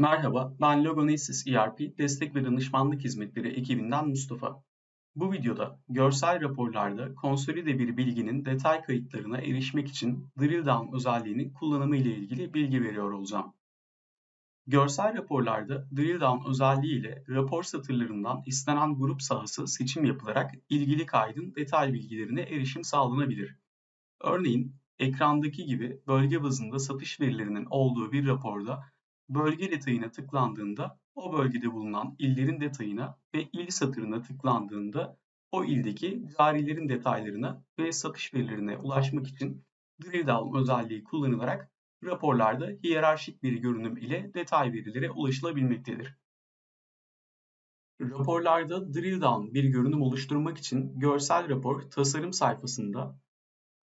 Merhaba, ben Logonesis ERP Destek ve Danışmanlık Hizmetleri ekibinden Mustafa. Bu videoda görsel raporlarda konsolide bir bilginin detay kayıtlarına erişmek için Drill Down özelliğinin kullanımı ile ilgili bilgi veriyor olacağım. Görsel raporlarda Drill Down özelliği ile rapor satırlarından istenen grup sahası seçim yapılarak ilgili kaydın detay bilgilerine erişim sağlanabilir. Örneğin ekrandaki gibi bölge bazında satış verilerinin olduğu bir raporda bölge detayına tıklandığında o bölgede bulunan illerin detayına ve il satırına tıklandığında o ildeki carilerin detaylarına ve satış verilerine ulaşmak için drill down özelliği kullanılarak raporlarda hiyerarşik bir görünüm ile detay verilere ulaşılabilmektedir. Raporlarda drill down bir görünüm oluşturmak için görsel rapor tasarım sayfasında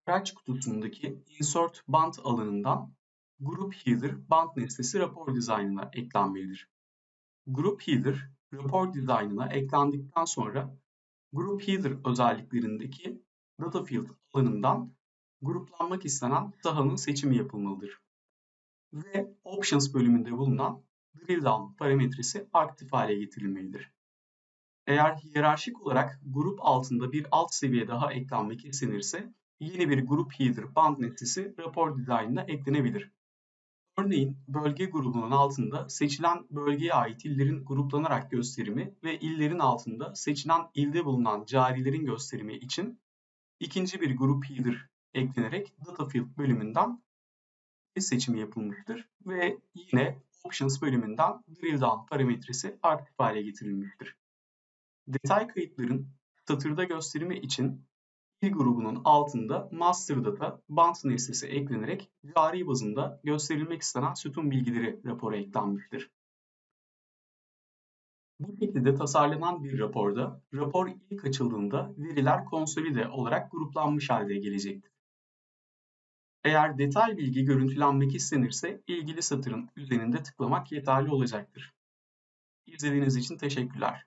araç kutusundaki insert band alanından Group Header band nesnesi rapor dizaynına eklenmelidir. Group Header rapor dizaynına eklendikten sonra Group Header özelliklerindeki Data Field alanından gruplanmak istenen sahanın seçimi yapılmalıdır. Ve Options bölümünde bulunan Drill Down parametresi aktif hale getirilmelidir. Eğer hiyerarşik olarak grup altında bir alt seviye daha eklenmek istenirse yeni bir Group Header band nesnesi rapor dizaynına eklenebilir. Örneğin bölge grubunun altında seçilen bölgeye ait illerin gruplanarak gösterimi ve illerin altında seçilen ilde bulunan carilerin gösterimi için ikinci bir grup header eklenerek Data Field bölümünden bir seçimi yapılmıştır ve yine Options bölümünden Drill Down parametresi aktif hale getirilmiştir. Detay kayıtların satırda gösterimi için il grubunun altında master data band nesnesi eklenerek cari bazında gösterilmek istenen sütun bilgileri rapora eklenmiştir. Bu şekilde tasarlanan bir raporda rapor ilk açıldığında veriler konsolide olarak gruplanmış halde gelecektir. Eğer detay bilgi görüntülenmek istenirse ilgili satırın üzerinde tıklamak yeterli olacaktır. İzlediğiniz için teşekkürler.